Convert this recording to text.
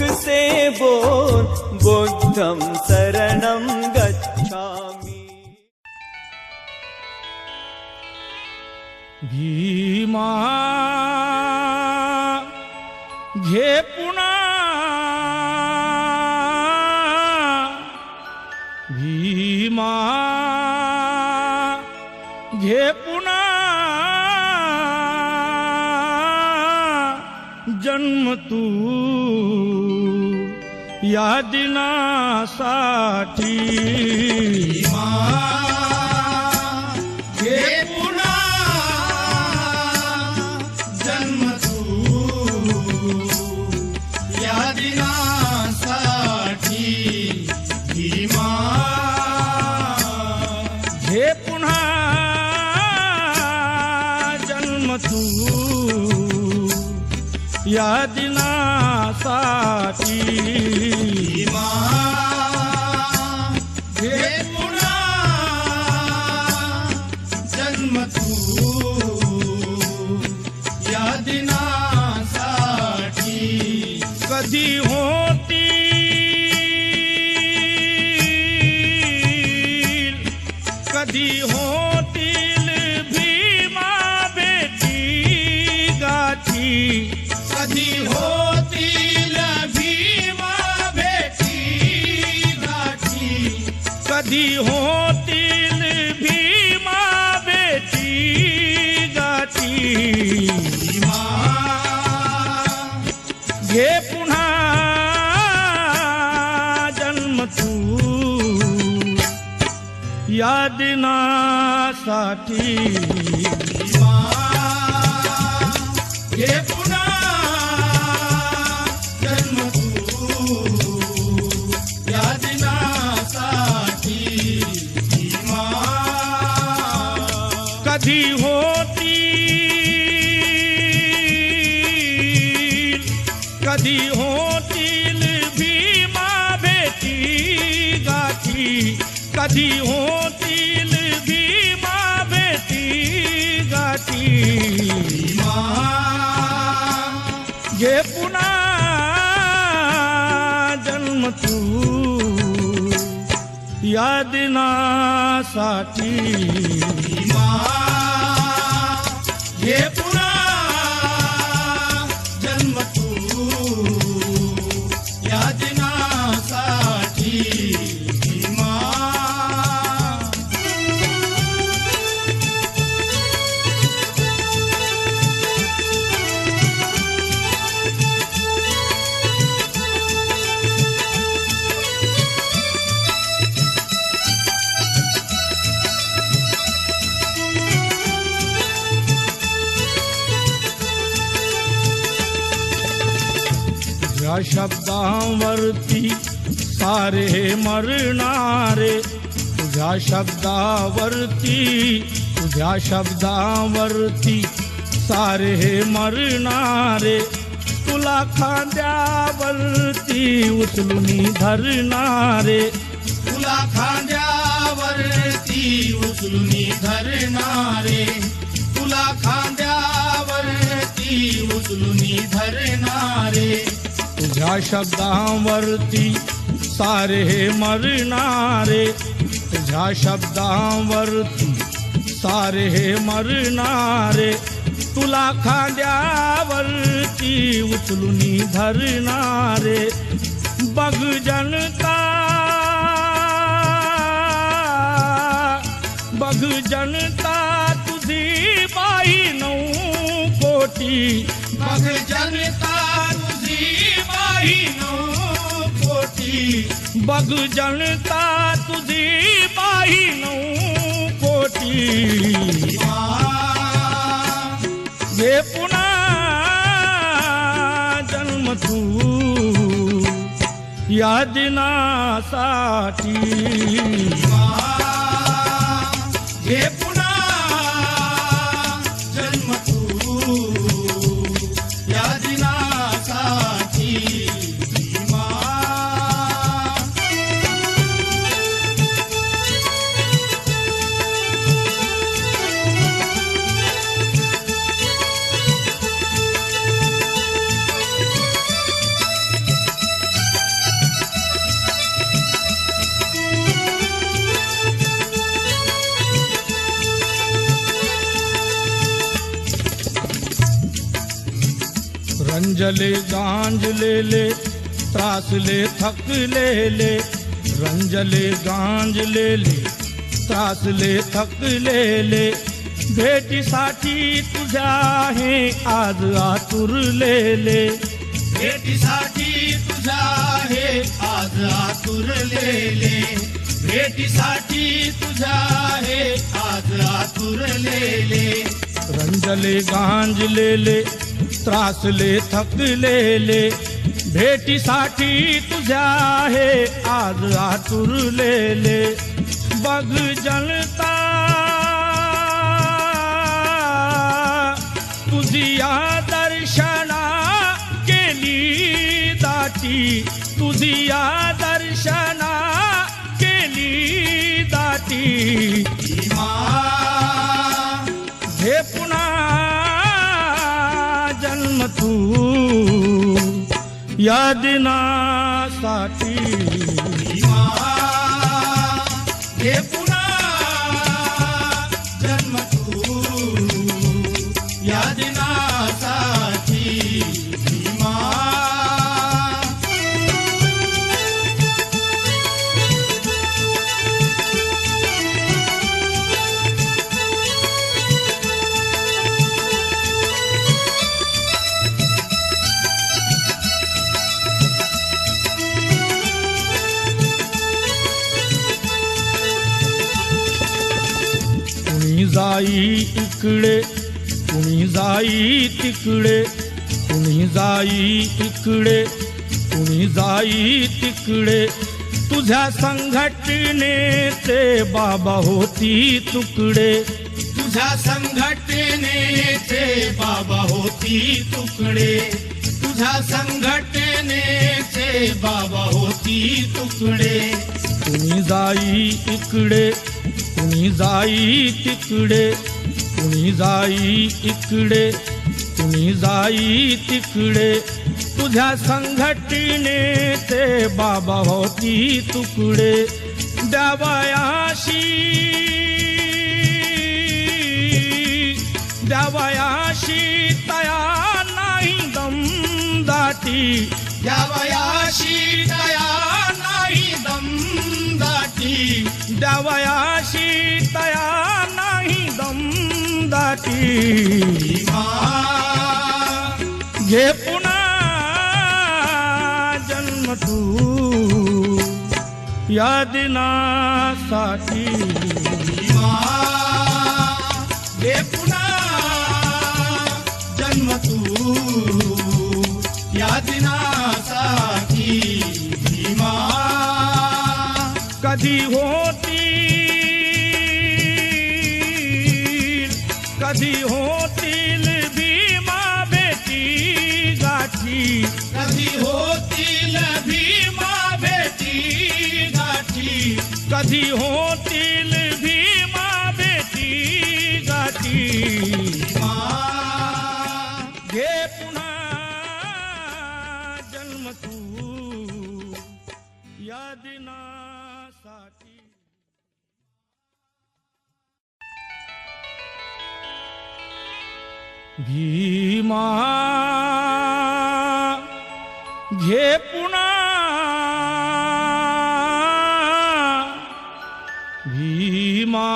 मुख से बोल बुद्धम शरणम गच्छामि। भीमा घे जन्म तू. या दिनासाठी. जातना कधी होतील भीमा बेटी गाठी घे पुन्हा जन्म तू। या दिनासाठी कधी होतील भीमा बेटी गाठी कधी होतील भीमा बेटी गाठी घे पुन्हा जन्म तू या दिनासाठी घे पुन्हा तुझ्या शब्दावरती सारे मरणारे। तुझ्या शब्दावरती तुझ्या शब्दावरती सारे मरणारे। तुला खांद्यावरती उचलून धरणारे। तुला खांद्यावरती उचलून धरणारे। तुला खांद्यावरती उचलून धरणारे। तुझ्या शब्दावरती सारे मरणारे तुझ्या शब्दावरती सारे मरणारे, तुला खांद्यावरती उचलून धरणारे, बघ जनता बघ जनता तुझी बाई नऊ कोटी, बघ जनता બહીનો કોટી બગજણતા તુધી બહીનો કોટી જે પુના જન્મ તું યાદના સાથી. જે रंजले गांज ले ले, त्रास ले, थक ले ले। रंजले गांज ले ले, त्रास ले, थक ले ले। भेटीसाठी तुझ्या हे, आज आतुर ले ले। भेटीसाठी तुझ्या हे, आज आतुर ले ले। भेटीसाठी तुझ्या हे, आज आतुर ले ले। रंजले गांज ले ले त्रास ले, थक ले ले। भेटीसाठी तुझ्या हे, आज आतुर ले ले। बघ जनता, तुझी दर्शना केली दाटी तुझी दर्शना केली दाटी યાદના સાથી દેવ जाई इकडे कुणी जाई तिकडे कुणी जाई इकडे कुणी जाई तिकडे. तुझ्या संघटनेचे बाबा होती तुकडे. तुझ्या संघटनेचे बाबा होती तुकडे. तुझ्या संघटनेचे बाबा होती तुकडे. कुणी जाई इकडे कुणी जाई तिकडे कुणी जाई इकडे कुणी जाई तिकडे. तुझ्या संघटनेचे बाबा होती तुकडे. द्यावयाशी द्यावयाशी तया नाही दम दाटी. द्यावयाशी तया नाही दम दाटी. માટી જે પુના જન્મ તું યાદ ના સાથી. कधी होतील भीमा घे पुन्हा भीमा